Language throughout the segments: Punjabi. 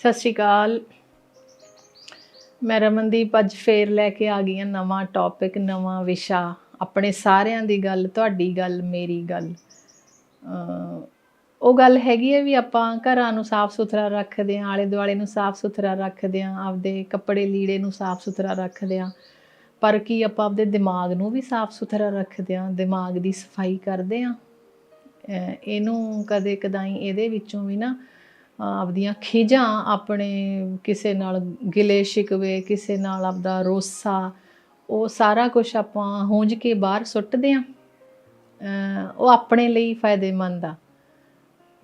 ਸਤਿ ਸ਼੍ਰੀ ਅਕਾਲ। ਮੈਂ ਰਮਨਦੀਪ ਅੱਜ ਫੇਰ ਲੈ ਕੇ ਆ ਗਈ ਹਾਂ ਨਵਾਂ ਟੌਪਿਕ ਨਵਾਂ ਵਿਸ਼ਾ। ਆਪਣੇ ਸਾਰਿਆਂ ਦੀ ਗੱਲ, ਤੁਹਾਡੀ ਗੱਲ, ਮੇਰੀ ਗੱਲ। ਅਹ ਉਹ ਗੱਲ ਹੈਗੀ ਹੈ ਵੀ ਆਪਾਂ ਘਰਾਂ ਨੂੰ ਸਾਫ਼ ਸੁਥਰਾ ਰੱਖਦੇ ਹਾਂ ਆਲੇ ਦੁਆਲੇ ਨੂੰ ਸਾਫ਼ ਸੁਥਰਾ ਰੱਖਦੇ ਹਾਂ, ਆਪਦੇ ਕੱਪੜੇ ਲੀੜੇ ਨੂੰ ਸਾਫ਼ ਸੁਥਰਾ ਰੱਖਦੇ ਹਾਂ। ਪਰ ਕੀ ਆਪਾਂ ਆਪਦੇ ਦਿਮਾਗ ਨੂੰ ਵੀ ਸਾਫ਼ ਸੁਥਰਾ ਰੱਖਦੇ ਹਾਂ, ਦਿਮਾਗ ਦੀ ਸਫ਼ਾਈ ਕਰਦੇ ਹਾਂ? ਅਹ ਇਹਨੂੰ ਕਦੇ ਕਦਾਈ ਇਹਦੇ ਵਿੱਚੋਂ ਵੀ ਨਾ ਆਪਦੀਆਂ ਖਿਜਾਂ ਆਪਣੇ ਕਿਸੇ ਨਾਲ ਗਿਲੇ ਸ਼ਿਕਵੇ, ਕਿਸੇ ਨਾਲ ਆਪਦਾ ਰੋਸਾ, ਉਹ ਸਾਰਾ ਕੁਝ ਆਪਾਂ ਹੂੰਝ ਕੇ ਬਾਹਰ ਸੁੱਟਦੇ ਆ। ਉਹ ਆਪਣੇ ਲਈ ਫਾਇਦੇਮੰਦ ਆ।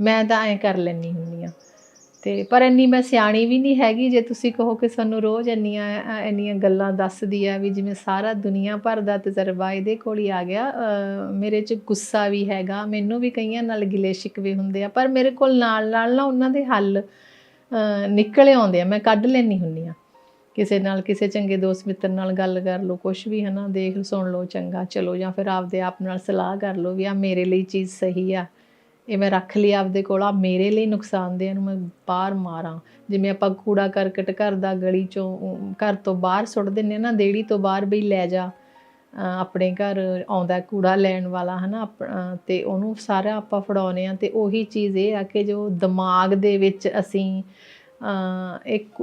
ਮੈਂ ਤਾਂ ਐਂ ਕਰ ਲੈਣੀ ਹੁੰਦੀ ਆ। ਤੇ ਪਰ ਇੰਨੀ ਮੈਂ ਸਿਆਣੀ ਵੀ ਨਹੀਂ ਹੈਗੀ ਜੇ ਤੁਸੀਂ ਕਹੋ ਕਿ ਸਾਨੂੰ ਰੋਜ਼ ਇੰਨੀਆਂ ਇੰਨੀਆਂ ਗੱਲਾਂ ਦੱਸਦੀ ਆ ਵੀ ਜਿਵੇਂ ਸਾਰਾ ਦੁਨੀਆ ਭਰ ਦਾ ਤਜਰਬਾ ਇਹਦੇ ਕੋਲ ਹੀ ਆ ਗਿਆ ਮੇਰੇ 'ਚ ਗੁੱਸਾ ਵੀ ਹੈਗਾ ਮੈਨੂੰ ਵੀ ਕਈਆਂ ਨਾਲ ਗਿਲੇ ਸ਼ਿਕਵੇ ਹੁੰਦੇ ਆ ਪਰ ਮੇਰੇ ਕੋਲ ਨਾਲ ਨਾਲ ਨਾ ਉਹਨਾਂ ਦੇ ਹੱਲ ਅ, ਨਿਕਲੇ ਆਉਂਦੇ ਆ ਮੈਂ ਕੱਢ ਲੈਣੀ ਹੁੰਦੀ ਆ ਕਿਸੇ ਨਾਲ ਕਿਸੇ ਚੰਗੇ ਦੋਸਤ ਮਿੱਤਰ ਨਾਲ ਗੱਲ ਕਰ ਲਓ ਕੁਝ ਵੀ ਹਨਾ ਦੇਖ ਸੁਣ ਲਓ ਚੰਗਾ ਚਲੋ ਜਾਂ ਫਿਰ ਆਪਦੇ ਆਪ ਨਾਲ ਸਲਾਹ ਕਰ ਲਓ ਵੀ ਆ ਮੇਰੇ ਲਈ ਚੀਜ਼ ਸਹੀ ਆ। ਇਹ ਮੈਂ ਰੱਖ ਲਈ ਆਪਦੇ ਕੋਲ ਆ ਮੇਰੇ ਲਈ ਨੁਕਸਾਨਦੇਹ ਨੂੰ ਮੈਂ ਬਾਹਰ ਮਾਰਾਂ। ਜਿਵੇਂ ਆਪਾਂ ਕੂੜਾ ਕਰਕਟ ਘਰ ਦਾ ਗਲੀ ਚੋਂ ਘਰ ਤੋਂ ਬਾਹਰ ਸੁੱਟ ਦਿੰਨੇ ਆ ਨਾ ਦੇੜੀ ਤੋਂ ਬਾਹਰ ਵੀ ਲੈ ਜਾ। ਆਪਣੇ ਘਰ ਆਉਂਦਾ ਕੂੜਾ ਲੈਣ ਵਾਲਾ ਹਨਾ ਆਪ- ਅ, ਤੇ ਉਹਨੂੰ ਸਾਰਾ ਆਪਾਂ ਫੜਾਉਨੇ ਆ ਤੇ ਉਹੀ ਚੀਜ਼ ਇਹ ਆ ਕਿ ਜੋ ਦਿਮਾਗ ਦੇ ਵਿੱਚ ਅਸੀਂ ਇੱਕ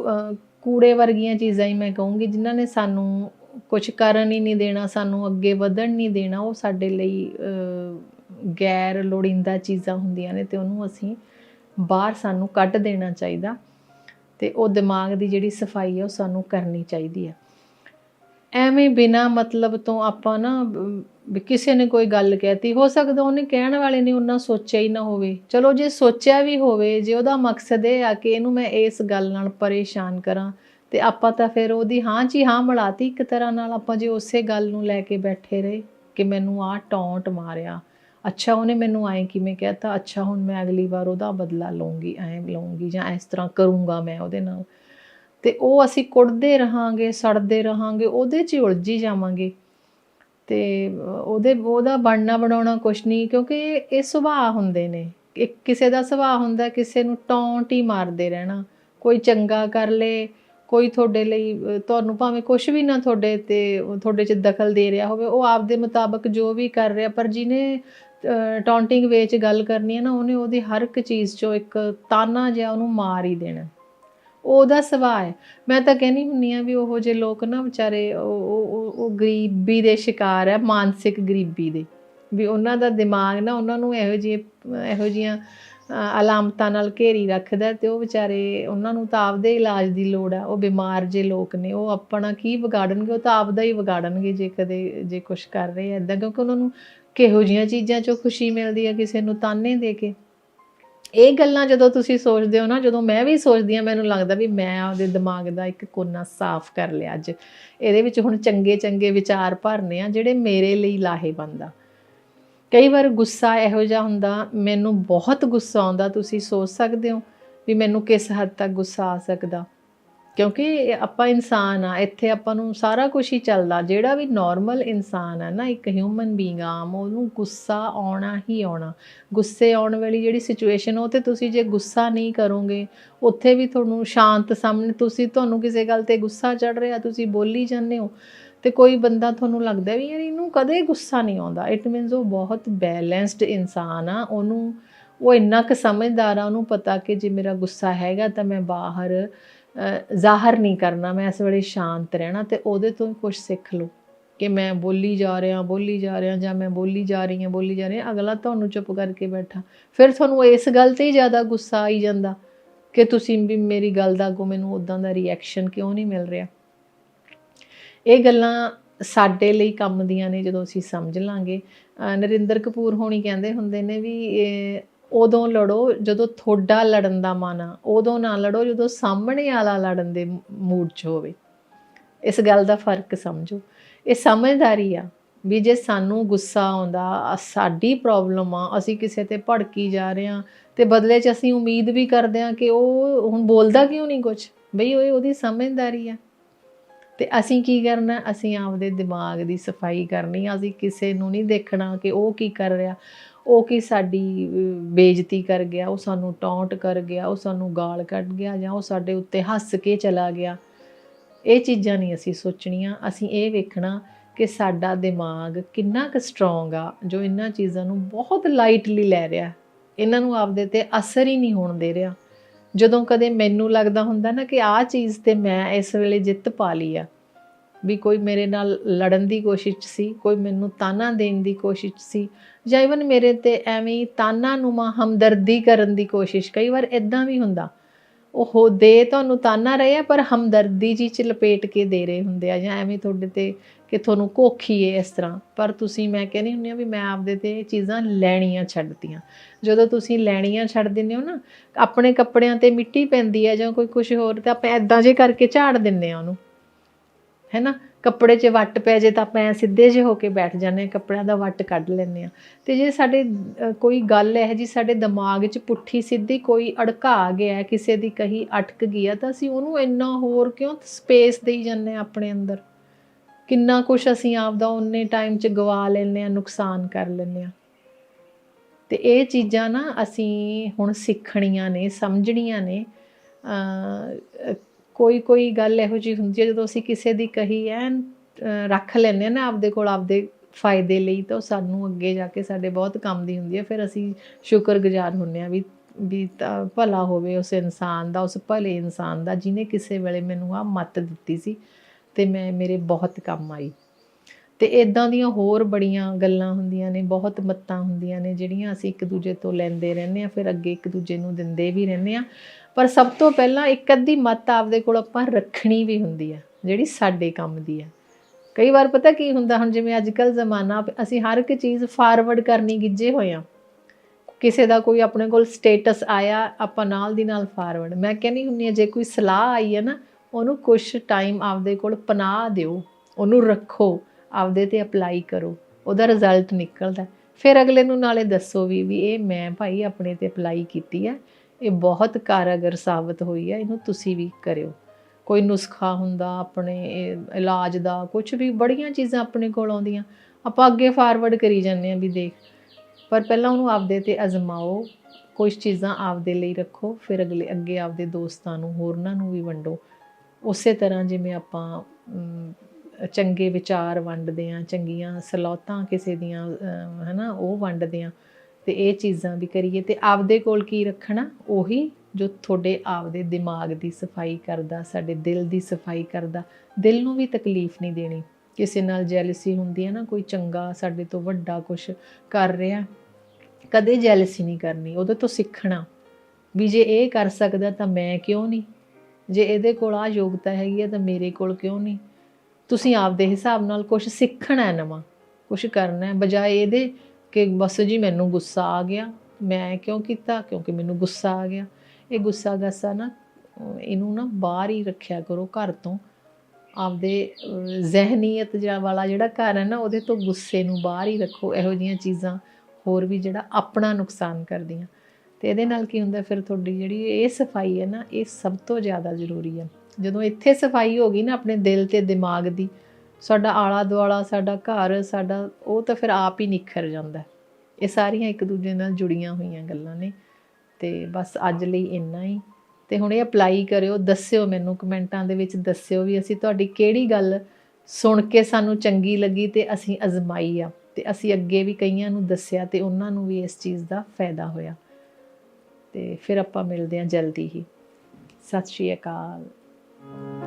ਕੂੜੇ ਵਰਗੀਆਂ ਚੀਜ਼ਾਂ ਹੀ ਮੈਂ ਕਹੂੰਗੀ ਜਿਨ੍ਹਾਂ ਨੇ ਸਾਨੂੰ ਕੁਝ ਕਰਨ ਹੀ ਨਹੀਂ ਦੇਣਾ ਸਾਨੂੰ ਅੱਗੇ ਵਧਣ ਨਹੀਂ ਦੇਣਾ ਉਹ ਸਾਡੇ ਲਈ ਗੈਰ ਲੋੜੀਂਦਾ ਚੀਜ਼ਾਂ ਹੁੰਦੀਆਂ ਨੇ ਤੇ ਉਹਨੂੰ ਅਸੀਂ ਬਾਹਰ ਸਾਨੂੰ ਕੱਢ ਦੇਣਾ ਚਾਹੀਦਾ ਤੇ ਉਹ ਦਿਮਾਗ ਦੀ ਜਿਹੜੀ ਸਫ਼ਾਈ ਹੈ ਉਹ ਸਾਨੂੰ ਕਰਨੀ ਚਾਹੀਦੀ ਹੈ ਐਵੇਂ ਬਿਨਾ ਮਤਲਬ ਤੋਂ ਆਪਾਂ ਨਾ ਵੀ ਕਿਸੇ ਨੇ ਕੋਈ ਗੱਲ ਕਹਿਤੀ, ਹੋ ਸਕਦਾ ਉਹਨੇ ਕਹਿਣ ਵਾਲੇ ਨੇ ਉਹਨਾਂ ਸੋਚਿਆ ਹੀ ਨਾ ਹੋਵੇ। ਚਲੋ ਜੇ ਸੋਚਿਆ ਵੀ ਹੋਵੇ, ਜੇ ਉਹਦਾ ਮਕਸਦ ਇਹ ਆ ਕਿ ਇਹਨੂੰ ਮੈਂ ਇਸ ਗੱਲ ਨਾਲ ਪਰੇਸ਼ਾਨ ਕਰਾਂ, ਤੇ ਆਪਾਂ ਤਾਂ ਫਿਰ ਉਹਦੀ ਹਾਂ ਜੀ ਹਾਂ ਮਿਲਾਤੀ ਇੱਕ ਤਰ੍ਹਾਂ ਨਾਲ, ਆਪਾਂ ਜੇ ਉਸੇ ਗੱਲ ਨੂੰ ਲੈ ਕੇ ਬੈਠੇ ਰਹੇ ਕਿ ਮੈਨੂੰ ਆਹ ਟੌਂਟ ਮਾਰਿਆ ਅੱਛਾ, ਉਹਨੇ ਮੈਨੂੰ ਐਂ ਕਿਵੇਂ ਕਹਿਤਾ, ਅੱਛਾ, ਹੁਣ ਮੈਂ ਅਗਲੀ ਵਾਰ ਉਹਦਾ ਬਦਲਾ ਲਵਾਂਗੀ ਐਂ ਲਵਾਂਗੀ ਜਾਂ ਇਸ ਤਰ੍ਹਾਂ ਕਰੂੰਗਾ ਮੈਂ ਉਹਦੇ ਨਾਲ। ਤੇ ਉਹ ਅਸੀਂ ਕੁੜਦੇ ਰਹਾਂਗੇ, ਸੜਦੇ ਰਹਾਂਗੇ, ਉਹਦੇ 'ਚ ਹੀ ਉਲਝੀ ਜਾਵਾਂਗੇ। ਤੇ ਉਹਦੇ, ਉਹਦਾ ਬਣਨਾ ਬਣਾਉਣਾ ਕੁਛ ਨਹੀਂ, ਕਿਉਂਕਿ ਇਹ- ਇਹ ਸੁਭਾਅ ਹੁੰਦੇ ਨੇ। ਇੱਕ ਕਿਸੇ ਦਾ ਸੁਭਾਅ ਹੁੰਦਾ, ਕਿਸੇ ਨੂੰ ਟੌਂਟ ਹੀ ਮਾਰਦੇ ਰਹਿਣਾ। ਕੋਈ ਚੰਗਾ ਕਰ ਲੇ ਕੋਈ ਤੁਹਾਡੇ ਲਈ ਤੁਹਾਨੂੰ ਭਾਵੇਂ ਕੁਝ ਵੀ ਨਾ ਤੁਹਾਡੇ ਤੇ ਤੁਹਾਡੇ 'ਚ ਦਖਲ ਦੇ ਰਿਹਾ ਹੋਵੇ, ਉਹ ਆਪਦੇ ਮੁਤਾਬਕ ਜੋ ਵੀ ਕਰ ਰਿਹਾ, ਪਰ ਜਿਹਨੇ ਟੌਂਟਿੰਗ 'ਚ ਗੱਲ ਕਰਨੀ ਹੈ ਨਾ, ਉਹਨੇ ਉਹਦੀ ਹਰ ਇੱਕ ਚੀਜ਼ 'ਚੋਂ ਇੱਕ ਤਾਨਾ ਜਿਹਾ ਉਹਨੂੰ ਮਾਰ ਹੀ ਦੇਣਾ। ਉਹਦਾ ਸੁਭਾਅ ਹੈ। ਮੈਂ ਤਾਂ ਕਹਿੰਦੀ ਹੁੰਨੀ ਆ ਵੀ ਉਹੋ ਜਿਹੇ ਲੋਕ ਨਾ ਵਿਚਾਰੇ, ਉਹ, ਉਹ- ਗਰੀਬੀ ਦੇ ਸ਼ਿਕਾਰ ਹੈ, ਮਾਨਸਿਕ ਗਰੀਬੀ ਦੇ। ਵੀ ਉਹਨਾਂ ਦਾ ਦਿਮਾਗ ਨਾ, ਉਹਨਾਂ ਨੂੰ ਇਹੋ ਜਿਹੇ ਇਹੋ ਜਿਹੀਆਂ ਅਲਾਮਤਾਂ ਨਾਲ ਘੇਰੀ ਰੱਖਦਾ ਤੇ ਉਹ ਵਿਚਾਰੇ ਉਹਨਾਂ ਨੂੰ ਤਾਂ ਆਪਦੇ ਇਲਾਜ ਦੀ ਲੋੜ ਆ। ਉਹ ਬਿਮਾਰ ਜੇ ਲੋਕ ਨੇ, ਉਹ ਆਪਣਾ ਕੀ ਵਿਗਾੜਨਗੇ? ਉਹ ਤਾਂ ਆਪਦਾ ਹੀ ਵਿਗਾੜਨਗੇ ਜੇ ਕਦੇ, ਜੇ ਕੁਝ ਕਰ ਰਹੇ ਆ ਇਦਾਂ ਕਿਉਂਕਿ ਉਹਨਾਂ ਨੂੰ ਕਿਹੋ ਜੀਆਂ ਚੀਜ਼ਾਂ 'ਚੋਂ ਖੁਸ਼ੀ ਮਿਲਦੀ ਹੈ ਕਿਸੇ ਨੂੰ ਤਾਨੇ ਦੇ ਕੇ। ਇਹ ਗੱਲਾਂ ਜਦੋਂ ਤੁਸੀਂ ਸੋਚਦੇ ਹੋ ਨਾ, ਜਦੋਂ ਮੈਂ ਵੀ ਸੋਚਦੀ ਹਾਂ, ਮੈਨੂੰ ਲੱਗਦਾ ਵੀ ਮੈਂ ਆਪਦੇ ਦਿਮਾਗ ਦਾ ਇੱਕ ਕੋਨਾ ਸਾਫ਼ ਕਰ ਲਿਆ ਅੱਜ। ਇਹਦੇ ਵਿੱਚ ਹੁਣ ਚੰਗੇ ਚੰਗੇ ਵਿਚਾਰ ਭਰਨੇ ਆ, ਜਿਹੜੇ ਮੇਰੇ ਲਈ ਲਾਹੇਵੰਦ ਆ। ਕਈ ਵਾਰ ਗੁੱਸਾ ਇਹੋ ਜਿਹਾ ਹੁੰਦਾ, ਮੈਨੂੰ ਬਹੁਤ ਗੁੱਸਾ ਆਉਂਦਾ, ਤੁਸੀਂ ਸੋਚ ਸਕਦੇ ਹੋ ਵੀ ਮੈਨੂੰ ਕਿਸ ਹੱਦ ਤੱਕ ਗੁੱਸਾ ਆ ਸਕਦਾ। ਕਿਉਂਕਿ ਆਪਾਂ ਇਨਸਾਨ ਆ, ਇੱਥੇ ਆਪਾਂ ਨੂੰ ਸਾਰਾ ਕੁਝ ਹੀ ਚੱਲਦਾ, ਜਿਹੜਾ ਵੀ ਨਾਰਮਲ ਇਨਸਾਨ ਆ ਨਾ, ਇੱਕ ਹਿਊਮਨ ਬੀਇੰਗ ਆਮ, ਉਹਨੂੰ ਗੁੱਸਾ ਆਉਣਾ ਹੀ ਆਉਣਾ। ਗੁੱਸੇ ਆਉਣ ਵਾਲੀ ਜਿਹੜੀ ਸਿਚੁਏਸ਼ਨ ਉਹ ਤੇ ਤੁਸੀਂ ਜੇ ਗੁੱਸਾ ਨਹੀਂ ਕਰੋਗੇ, ਉੱਥੇ ਵੀ ਤੁਹਾਨੂੰ ਸ਼ਾਂਤ ਸਾਹਮਣੇ ਤੁਸੀਂ, ਤੁਹਾਨੂੰ ਕਿਸੇ ਗੱਲ ਤੇ ਗੁੱਸਾ ਚੜ ਰਿਹਾ, ਤੁਸੀਂ ਬੋਲੀ ਜਾਂਦੇ ਹੋ। ਤੇ ਕੋਈ ਬੰਦਾ ਤੁਹਾਨੂੰ ਲੱਗਦਾ ਵੀ ਯਾਰ ਇਹਨੂੰ ਕਦੇ ਗੁੱਸਾ ਨਹੀਂ ਆਉਂਦਾ। ਇਟ ਮੀਨਸ ਉਹ ਬਹੁਤ ਬੈਲੈਂਸਡ ਇਨਸਾਨ ਆ। ਉਹਨੂੰ, ਉਹ ਇੰਨਾ ਕੁ ਸਮਝਦਾਰ ਆ, ਉਹਨੂੰ ਪਤਾ ਕਿ ਜੇ ਮੇਰਾ ਗੁੱਸਾ ਹੈਗਾ ਤਾਂ ਮੈਂ ਬਾਹਰ ਜ਼ਾਹਰ ਨਹੀਂ ਕਰਨਾ। ਮੈਂ ਇਸ ਵੇਲੇ ਸ਼ਾਂਤ ਰਹਿਣਾ ਤੇ ਉਹਦੇ ਤੋਂ ਕੁਝ ਸਿੱਖ ਲਓ ਕਿ ਮੈਂ ਬੋਲੀ ਜਾ ਰਿਹਾ, ਬੋਲੀ ਜਾ ਰਿਹਾ ਜਾਂ ਮੈਂ ਬੋਲੀ ਜਾ ਰਹੀ ਹਾਂ, ਬੋਲੀ ਜਾ ਰਹੀ ਹਾਂ। ਅਗਲਾ ਤੁਹਾਨੂੰ ਚੁੱਪ ਕਰਕੇ ਬੈਠਾ। ਫਿਰ ਤੁਹਾਨੂੰ ਇਸ ਗੱਲ ਤੇ ਹੀ ਜ਼ਿਆਦਾ ਗੁੱਸਾ ਆਈ ਜਾਂਦਾ ਕਿ ਤੁਸੀਂ ਵੀ ਮੇਰੀ ਗੱਲ ਦਾ ਅੱਗੋਂ ਮੈਨੂੰ ਉਦਾਂ ਦਾ ਰਿਐਕਸ਼ਨ ਕਿਉਂ ਨਹੀਂ ਮਿਲ ਰਿਹਾ? ਇਹ ਗੱਲਾਂ ਸਾਡੇ ਲਈ ਕੰਮ ਦੀਆਂ ਨੇ, ਜਦੋਂ ਅਸੀਂ ਸਮਝ ਲਾਂਗੇ। ਨਰਿੰਦਰ ਕਪੂਰ ਹੋਣੀ ਕਹਿੰਦੇ ਹੁੰਦੇ ਨੇ ਵੀ, ਇਹ ਉਦੋਂ ਲੜੋ ਜਦੋਂ ਤੁਹਾਡਾ ਲੜਨ ਦਾ ਮਨ ਆ, ਉਦੋਂ ਨਾ ਲੜੋ ਜਦੋਂ ਸਾਹਮਣੇ ਵਾਲਾ ਲੜਨ ਦੇ ਮੂਡ 'ਚ ਹੋਵੇ। ਇਸ ਗੱਲ ਦਾ ਫ਼ਰਕ ਸਮਝੋ। ਇਹ ਸਮਝਦਾਰੀ ਆ ਵੀ ਜੇ ਸਾਨੂੰ ਗੁੱਸਾ ਆਉਂਦਾ ਸਾਡੀ ਪ੍ਰੋਬਲਮ ਆ, ਅਸੀਂ ਕਿਸੇ ਤੇ ਭੜਕੀ ਜਾ ਰਹੇ ਆ ਤੇ ਬਦਲੇ 'ਚ ਅਸੀਂ ਉਮੀਦ ਵੀ ਕਰਦੇ ਆ ਕਿ ਉਹ ਹੁਣ ਬੋਲਦਾ ਕਿਉਂ ਨਹੀਂ ਕੁਝ ਬਈ ਉਹ ਉਹਦੀ ਸਮਝਦਾਰੀ ਆ। ਤੇ ਅਸੀਂ ਕੀ ਕਰਨਾ? ਅਸੀਂ ਆਪਦੇ ਦਿਮਾਗ ਦੀ ਸਫ਼ਾਈ ਕਰਨੀ ਅਸੀਂ ਕਿਸੇ ਨੂੰ ਨਹੀਂ ਦੇਖਣਾ ਕਿ ਉਹ ਕੀ ਕਰ ਰਿਹਾ। ਉਹ ਕੀ ਸਾਡੀ ਅਹ, ਬੇਇੱਜ਼ਤੀ ਕਰ ਗਿਆ? ਉਹ ਸਾਨੂੰ ਟੌਂਟ ਕਰ ਗਿਆ? ਉਹ ਸਾਨੂੰ ਗਾਲ ਕੱਢ ਗਿਆ ਜਾਂ ਉਹ ਸਾਡੇ ਉੱਤੇ ਹੱਸ ਕੇ ਚਲਾ ਗਿਆ? ਇਹ ਚੀਜ਼ਾਂ ਨਹੀਂ ਅਸੀਂ ਸੋਚਣੀਆਂ। ਅਸੀਂ ਇਹ ਵੇਖਣਾ ਕਿ ਸਾਡਾ ਦਿਮਾਗ ਕਿੰਨਾ ਕੁ ਸਟਰੋਂਗ ਆ ਜੋ ਇਹਨਾਂ ਚੀਜ਼ਾਂ ਨੂੰ ਬਹੁਤ ਲਾਈਟਲੀ ਲੈ ਰਿਹਾ। ਇਹਨਾਂ ਨੂੰ ਆਪਦੇ ਤੇ ਅਸਰ ਹੀ ਨਹੀਂ ਹੋਣ ਦੇ ਰਿਹਾ। ਜਦੋਂ ਕਦੇ ਮੈਨੂੰ ਲੱਗਦਾ ਹੁੰਦਾ ਨਾ ਕਿ ਆਹ ਚੀਜ਼ ਤੇ ਮੈਂ ਇਸ ਵੇਲੇ ਜਿੱਤ ਪਾ ਲਈ ਆ, ਵੀ ਕੋਈ ਮੇਰੇ ਨਾਲ ਲੜਨ ਦੀ ਕੋਸ਼ਿਸ਼ ਸੀ, ਕੋਈ ਮੈਨੂੰ ਤਾਨਾ ਦੇਣ ਦੀ ਕੋਸ਼ਿਸ਼ ਸੀ, ਜਾਂ ਇਵਨ ਮੇਰੇ ਤੇ ਐਵੇਂ ਹੀ ਤਾਨਾ ਨੂਮਾ ਹਮਦਰਦੀ ਕਰਨ ਦੀ ਕੋਸ਼ਿਸ਼, ਕਈ ਵਾਰ ਇਦਾਂ ਵੀ ਹੁੰਦਾ ਉਹ ਦੇ ਤੁਹਾਨੂੰ ਤਾਨਾ ਰਹੇ ਆ, ਪਰ ਹਮਦਰਦੀ ਜੀ ਚ ਲਪੇਟ ਕੇ ਦੇ ਰਹੇ ਹੁੰਦੇ ਆ, ਜਾਂ ਐਵੇਂ ਤੁਹਾਡੇ ਤੇ ਕਿ ਤੁਹਾਨੂੰ ਕੋਖੀਏ ਇਸ ਤਰ੍ਹਾਂ। ਪਰ ਤੁਸੀਂ, ਮੈਂ ਕਹਿੰਦੀ ਹੁੰਦੀ ਆ ਵੀ ਮੈਂ ਆਪਦੇ ਤੇ ਇਹ ਚੀਜ਼ਾਂ ਲੈਣੀਆਂ ਛੱਡਤੀਆਂ। ਜਦੋਂ ਤੁਸੀਂ ਲੈਣੀਆਂ ਛੱਡ ਦਿੰਦੇ ਹੋ ਨਾ, ਆਪਣੇ ਕੱਪੜਿਆਂ ਤੇ ਮਿੱਟੀ ਪੈਂਦੀ ਹੈ ਜਾਂ ਕੋਈ ਕੁਝ ਹੋਰ, ਤਾਂ ਆਪਾਂ ਐਦਾਂ ਜੇ ਕਰਕੇ ਝਾੜ ਦਿੰਨੇ ਆ ਉਹਨੂੰ। ਹੈਨਾ ਕੱਪੜੇ 'ਚ ਵੱਟ ਪੈ ਜੇ ਤਾਂ ਆਪਾਂ ਸਿੱਧੇ ਜਿਹੇ ਹੋ ਕੇ ਬੈਠ ਜਾਂਦੇ ਹਾਂ, ਕੱਪੜਿਆਂ ਦਾ ਵੱਟ ਕੱਢ ਲੈਂਦੇ ਆ ਤੇ ਜੇ ਸਾਡੇ ਕੋਈ ਗੱਲ ਹੈ ਜੀ ਸਾਡੇ ਦਿਮਾਗ 'ਚ ਪੁੱਠੀ ਸਿੱਧੀ ਕੋਈ ਅੜਕਾ ਗਿਆ ਕਿਸੇ ਦੀ ਕਹੀ ਅਟਕ ਗਈ ਆ ਤਾਂ ਅਸੀਂ ਉਹਨੂੰ ਇੰਨਾ ਹੋਰ ਕਿਉਂ ਸਪੇਸ ਦੇਈ ਜਾਂਦੇ ਹਾਂ ਆਪਣੇ ਅੰਦਰ? ਕਿੰਨਾ ਕੁਝ ਅਸੀਂ ਆਪਦਾ ਉਨੇ ਟਾਈਮ 'ਚ ਗਵਾ ਲੈਂਦੇ ਆ ਨੁਕਸਾਨ ਕਰ ਲੈਂਦੇ ਆ ਤੇ ਇਹ ਚੀਜ਼ਾਂ ਨਾ ਅਸੀਂ ਹੁਣ ਸਿੱਖਣੀਆਂ ਨੇ, ਸਮਝਣੀਆਂ ਨੇ। ਕੋਈ ਕੋਈ ਗੱਲ ਇਹੋ ਜਿਹੀ ਹੁੰਦੀ ਹੈ, ਜਦੋਂ ਅਸੀਂ ਕਿਸੇ ਦੀ ਕਹੀ ਐਨ ਰੱਖ ਲੈਂਦੇ ਆ ਨਾ ਆਪਦੇ ਕੋਲ ਆਪਦੇ ਫਾਇਦੇ ਲਈ, ਤਾਂ ਉਹ ਸਾਨੂੰ ਅੱਗੇ ਜਾ ਕੇ ਸਾਡੇ ਬਹੁਤ ਕੰਮ ਦੀ ਹੁੰਦੀ ਹੈ। ਫਿਰ ਅਸੀਂ ਸ਼ੁਕਰਗੁਜ਼ਾਰ ਹੁੰਨੇ ਆ ਵੀ ਵੀ ਤਾਂ ਭਲਾ ਹੋਵੇ ਉਸ ਇਨਸਾਨ ਦਾ, ਉਸ ਭਲੇ ਇਨਸਾਨ ਦਾ ਜਿਨੇ ਕਿਸੇ ਵੇਲੇ ਮੈਨੂੰ ਆ ਮੱਤ ਦਿੱਤੀ ਸੀ ਤੇ ਮੈਂ, ਮੇਰੇ ਬਹੁਤ ਕੰਮ ਆਈ। ਤੇ ਇਦਾਂ ਦੀਆਂ ਹੋਰ ਬੜੀਆਂ ਗੱਲਾਂ ਹੁੰਦੀਆਂ ਨੇ, ਬਹੁਤ ਮੱਤਾਂ ਹੁੰਦੀਆਂ ਨੇ, ਜਿਹੜੀਆਂ ਅਸੀਂ ਇੱਕ ਦੂਜੇ ਤੋਂ ਲੈਂਦੇ ਰਹਿੰਦੇ ਆ ਫਿਰ ਅੱਗੇ ਇੱਕ ਦੂਜੇ ਨੂੰ ਦਿੰਦੇ ਵੀ ਰਹਿੰਦੇ ਆ ਪਰ ਸਭ ਤੋਂ ਪਹਿਲਾਂ ਇੱਕ ਅੱਧੀ ਮੱਤ ਆਪਦੇ ਕੋਲ ਆਪਾਂ ਰੱਖਣੀ ਵੀ ਹੁੰਦੀ ਆ ਜਿਹੜੀ ਸਾਡੇ ਕੰਮ ਦੀ ਆ ਕਈ ਵਾਰ ਪਤਾ ਕੀ ਹੁੰਦਾ, ਹੁਣ ਜਿਵੇਂ ਅੱਜ ਕੱਲ ਜ਼ਮਾਨਾ, ਅਸੀਂ ਹਰ ਇੱਕ ਚੀਜ਼ ਫਾਰਵਰਡ ਕਰਨੀ ਗਿੱਜੇ ਹੋਏ ਆ ਕਿਸੇ ਦਾ ਕੋਈ ਆਪਣੇ ਕੋਲ ਸਟੇਟਸ ਆਇਆ, ਆਪਾਂ ਨਾਲ ਦੀ ਨਾਲ ਫਾਰਵਰਡ ਮੈਂ ਕਹਿੰਦੀ ਹੁੰਨੀ ਆ ਜੇ ਕੋਈ ਸਲਾਹ ਆਈ ਹੈ ਨਾ, ਉਹਨੂੰ ਕੁਝ ਟਾਈਮ ਆਪਦੇ ਕੋਲ ਪਨਾਹ ਦਿਓ, ਉਹਨੂੰ ਰੱਖੋ। ਆਪਦੇ ਤੇ ਅਪਲਾਈ ਕਰੋ, ਉਹਦਾ ਰਿਜ਼ਲਟ ਨਿਕਲਦਾ ਫਿਰ ਅਗਲੇ ਨੂੰ ਨਾਲੇ ਦੱਸੋ ਵੀ ਵੀ ਇਹ ਮੈਂ ਭਾਈ ਆਪਣੇ ਤੇ ਅਪਲਾਈ ਕੀਤੀ ਹੈ। ਇਹ ਬਹੁਤ ਕਾਰਗਰ ਸਾਬਤ ਹੋਈ ਹੈ, ਇਹਨੂੰ ਤੁਸੀਂ ਵੀ ਕਰਿਓ। ਕੋਈ ਨੁਸਖਾ ਹੁੰਦਾ ਆਪਣੇ ਇਲਾਜ ਦਾ ਕੁਝ ਵੀ ਬੜੀਆਂ ਚੀਜ਼ਾਂ ਆਪਣੇ ਕੋਲ ਆਉਂਦੀਆਂ। ਆਪਾਂ ਅੱਗੇ ਫਾਰਵਰਡ ਕਰੀ ਜਾਂਦੇ ਆ ਵੀ ਦੇਖ, ਪਰ ਪਹਿਲਾਂ ਉਹਨੂੰ ਆਪਦੇ ਤੇ ਅਜ਼ਮਾਓ ਕੁਝ ਚੀਜ਼ਾਂ ਆਪਦੇ ਲਈ ਰੱਖੋ, ਫਿਰ ਅਗਲੇ, ਅੱਗੇ ਆਪਦੇ ਦੋਸਤਾਂ ਨੂੰ, ਹੋਰਨਾਂ ਨੂੰ ਵੀ ਵੰਡੋ। ਉਸੇ ਤਰ੍ਹਾਂ ਜਿਵੇਂ ਆਪਾਂ ਚੰਗੇ ਵਿਚਾਰ ਵੰਡਦੇ ਆ ਚੰਗੀਆਂ ਸਲੌਤਾਂ ਕਿਸੇ ਦੀਆਂ ਅਮ, ਹਨਾ ਉਹ ਵੰਡਦੇ ਆ। ਤੇ ਇਹ ਚੀਜ਼ਾਂ ਵੀ ਕਰੀਏ। ਤੇ ਆਪਦੇ ਕੋਲ ਕੀ ਰੱਖਣਾ? ਉਹੀ ਜੋ ਤੁਹਾਡੇ ਆਪਦੇ ਦਿਮਾਗ ਦੀ ਸਫ਼ਾਈ ਕਰਦਾ ਸਾਡੇ ਦਿਲ ਦੀ ਸਫ਼ਾਈ ਕਰਦਾ। ਦਿਲ ਨੂੰ ਵੀ ਤਕਲੀਫ ਨਹੀਂ ਦੇਣੀ। ਕਿਸੇ ਨਾਲ ਜੈਲਸੀ ਹੁੰਦੀ ਹੈ ਨਾ ਕੋਈ ਚੰਗਾ ਸਾਡੇ ਤੋਂ ਵੱਡਾ ਕੁਝ ਕਰ ਰਿਹਾ ਕਦੇ ਜੈਲਸੀ ਨਹੀਂ ਕਰਨੀ। ਉਹਦੇ ਤੋਂ ਸਿੱਖਣਾ। ਵੀ ਜੇ ਇਹ ਕਰ ਸਕਦਾ ਤਾਂ ਮੈਂ ਕਿਉਂ ਨਹੀਂ? ਜੇ ਇਹਦੇ ਕੋਲ ਆ ਯੋਗਤਾ ਹੈਗੀ ਹੈ ਤਾਂ ਮੇਰੇ ਕੋਲ ਕਿਉਂ ਨਹੀਂ? ਤੁਸੀਂ ਆਪਦੇ ਹਿਸਾਬ ਨਾਲ ਕੁਝ ਸਿੱਖਣਾ ਨਵਾਂ ਕੁਝ ਕਰਨਾ ਹੈ, ਬਜਾਏ ਇਹਦੇ ਕਿ ਬਸ ਜੀ ਮੈਨੂੰ ਗੁੱਸਾ ਆ ਗਿਆ, ਮੈਂ ਕਿਉਂ ਕੀਤਾ? ਕਿਉਂਕਿ ਮੈਨੂੰ ਗੁੱਸਾ ਆ ਗਿਆ। ਇਹ ਗੁੱਸਾ ਗਾਸਾ ਨਾ, ਇਹਨੂੰ ਨਾ ਬਾਹਰ ਹੀ ਰੱਖਿਆ ਕਰੋ, ਘਰ ਤੋਂ। ਆਪਦੇ ਜ਼ਹਿਨੀਅਤ ਜਿਹੜਾ ਵਾਲਾ ਜਿਹੜਾ ਘਰ ਹੈ ਨਾ, ਉਹਦੇ ਤੋਂ ਗੁੱਸੇ ਨੂੰ ਬਾਹਰ ਹੀ ਰੱਖੋ। ਇਹੋ ਜਿਹੀਆਂ ਚੀਜ਼ਾਂ ਹੋਰ ਵੀ ਜਿਹੜਾ ਆਪਣਾ ਨੁਕਸਾਨ ਕਰਦੀਆਂ। ਤੇ ਇਹਦੇ ਨਾਲ ਕੀ ਹੁੰਦਾ, ਫਿਰ ਤੁਹਾਡੀ ਜਿਹੜੀ ਇਹ ਸਫ਼ਾਈ ਹੈ ਨਾ, ਇਹ ਸਭ ਤੋਂ ਜ਼ਿਆਦਾ ਜ਼ਰੂਰੀ ਹੈ। ਜਦੋਂ ਇੱਥੇ ਸਫ਼ਾਈ ਹੋ ਗਈ ਨਾ ਆਪਣੇ ਦਿਲ ਤੇ ਦਿਮਾਗ ਦੀ, ਸਾਡਾ ਆਲਾ ਦੁਆਲਾ ਸਾਡਾ ਘਰ, ਸਾਡਾ, ਉਹ ਤਾਂ ਫਿਰ ਆਪ ਹੀ ਨਿਖਰ ਜਾਂਦਾ। ਇਹ ਸਾਰੀਆਂ ਇੱਕ ਦੂਜੇ ਨਾਲ ਜੁੜੀਆਂ ਹੋਈਆਂ ਗੱਲਾਂ ਨੇ। ਤੇ ਬਸ ਅੱਜ ਲਈ ਇੰਨਾ ਹੀ। ਤੇ ਹੁਣ ਇਹ ਅਪਲਾਈ ਕਰਿਓ, ਦੱਸਿਓ ਮੈਨੂੰ, ਕਮੈਂਟਾਂ ਦੇ ਵਿੱਚ ਦੱਸਿਓ ਵੀ ਅਸੀਂ ਤੁਹਾਡੀ ਕਿਹੜੀ ਗੱਲ ਸੁਣ ਕੇ ਸਾਨੂੰ ਚੰਗੀ ਲੱਗੀ ਤੇ ਅਸੀਂ ਅਜ਼ਮਾਈ ਆ। ਤੇ ਅਸੀਂ ਅੱਗੇ ਵੀ ਕਈਆਂ ਨੂੰ ਦੱਸਿਆ ਤੇ ਉਹਨਾਂ ਨੂੰ ਵੀ ਇਸ ਚੀਜ਼ ਦਾ ਫਾਇਦਾ ਹੋਇਆ। ਤੇ ਫਿਰ ਆਪਾਂ ਮਿਲਦੇ ਹਾਂ ਜਲਦੀ ਹੀ। ਸਤਿ ਸ਼੍ਰੀ ਅਕਾਲ। Thank you.